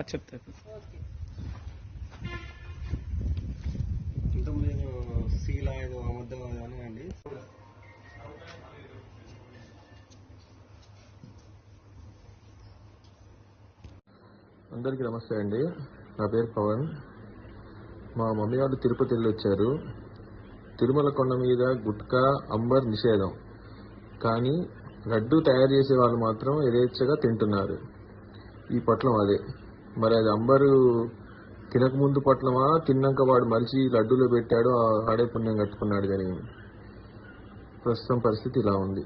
చెప్తా ఇంతకుముందు శీల ఏదో అబద్ధం అని అండి అందరికీ నమస్తే అండి. నా పేరు పవన్. మా మమ్మీ వాళ్ళు తిరుపతి వెళ్ళి వచ్చారు. తిరుమల కొండ మీద గుట్కా అంబర్ నిషేధం. కానీ లడ్డు తయారు చేసే వాళ్ళు మాత్రం యథేచ్ఛగా తింటున్నారు. ఈ పొట్లం అదే. మరి అది అంబరు తినక ముందు పొట్లమా? తిన్నాక వాడు మలిచి లడ్డూలో పెట్టాడు ఆ- ఆడే పుణ్యం కట్టుకున్నాడు కానీ ప్రస్తుతం పరిస్థితి ఇలా ఉంది.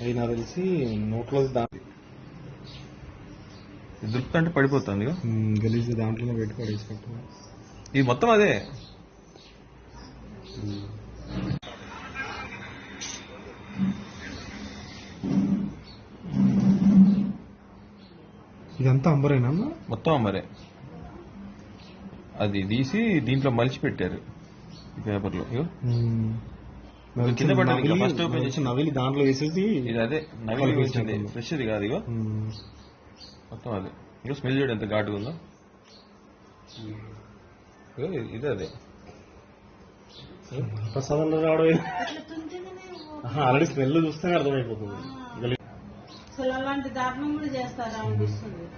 అది నాకు తెలిసి నోట్లో దా దులుపుతుంటే పడిపోతుంది గలీజ్ దాంట్లోనే పెట్టి పడేసినట్టు. ఇది మొత్తం అదే. ఇదంతా అంబరేనా? మొత్తం అమ్మరే అది తీసి దీంట్లో మలిచి పెట్టారు పేపర్లో. కింద నవిలి- first open చేసి. నవిలి దాంట్లో వేసేసి ఇది అదే నవిలి పెట్టారు. ఫ్రెష్ ఇది కాదు ఇగో. మొత్తం అదే. ఇగో స్మెల్ చూడు ఎంత ఘాటుగా ఉందో. ఇది- అదే. ప్రసాదంలో రావడం ఆల్రెడీ స్మెల్ చూస్తే అర్థమైపోతుంది. అసలు అలాంటి దారుణం కూడా చేస్తారా అనిపిస్తుంది.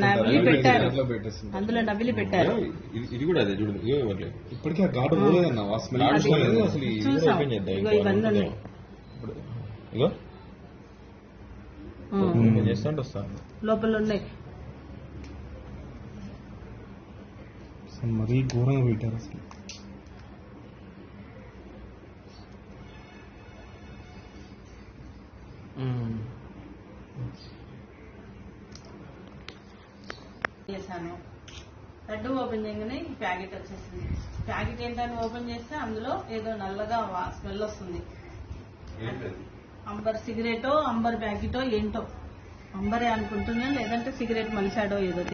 నవిలి పెట్టారు. అందులో నవిలి పెట్టారు. ఇది- కూడా అదే చూడండి ఇవ్వట్లేదు ఇప్పటికీ ఆ పోలేదన్న. పోలేదు, అసలు ఇవన్నీ. ఉన్నాయి. ఇగో వస్తాను లోపల ఉన్నాయి. మరీ ఘోరంగా పెట్టారు అసలు. చేశాను. లడ్డు ఓపెన్ చేయగానే ఈ ప్యాకెట్ వచ్చేసింది. ప్యాకెట్ ఏంటని ఓపెన్ చేస్తే అందులో ఏదో నల్లగా స్మెల్ వస్తుంది. అంబర్ సిగరెటో అంబర్ ప్యాకెటో ఏంటో. అంబరే అనుకుంటున్నాను లేదంటే సిగరెట్ మలిసాడో ఏదో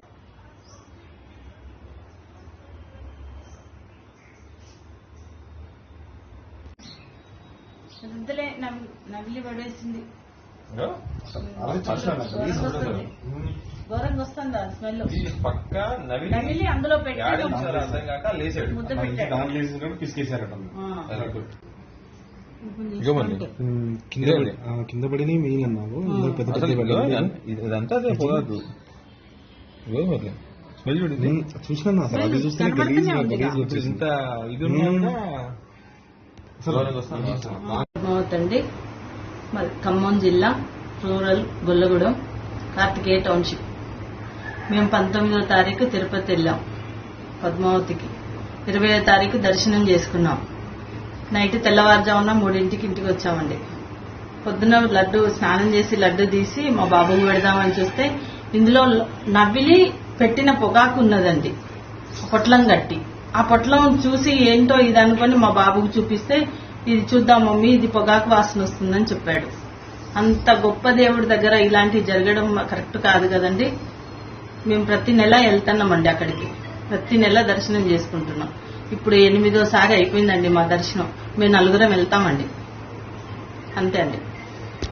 ఇంతలే నవ్- నవిలి పడేసింది. పక్క నవిలి అందులో అర్థం కాక లేచాడు. పిసికేశారట. కింద ఇదే పడి- ఆ, కింద పడినవి మెయిన్ అన్నావు. ఇదంతా స్మెల్. చూసినా అసలు అది చూస్తే గలీజ్ గలీజ్ ఇంత ఇది మరి ఖమ్మం జిల్లా రూరల్ గొల్లగూడెం కార్తికేయ టౌన్షిప్. మేము పంతొమ్మిదో తారీఖు తిరుపతి వెళ్ళాం పద్మావతికి. ఇరవయో తారీఖు దర్శనం చేసుకున్నాం. నైట్ తెల్లవారుజామున మూడింటికి ఇంటికి వచ్చామండి. పొద్దున లడ్డు స్నానం చేసి లడ్డు తీసి మా బాబుకు పెడదామని చూస్తే ఇందులో నవ్విలి పెట్టిన పొగాకు ఉన్నదండి పొట్లం కట్టి ఆ పొట్లం చూసి ఏంటో ఇది అనుకొని మా బాబుకు చూపిస్తే ఇది చూద్దాం మమ్మీ ఇది పొగాకు వాసన వస్తుందని చెప్పాడు. అంత గొప్ప దేవుడి దగ్గర ఇలాంటివి జరగడం కరెక్ట్ కాదు కదండి. మేము ప్రతి నెల వెళ్తున్నామండి అక్కడికి. ప్రతి నెల దర్శనం చేసుకుంటున్నాం. ఇప్పుడు ఎనిమిదోసారి అయిపోయిందండి మా దర్శనం. మేము నలుగురం వెళ్తామండి. అంతే అండి.